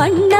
பண்ண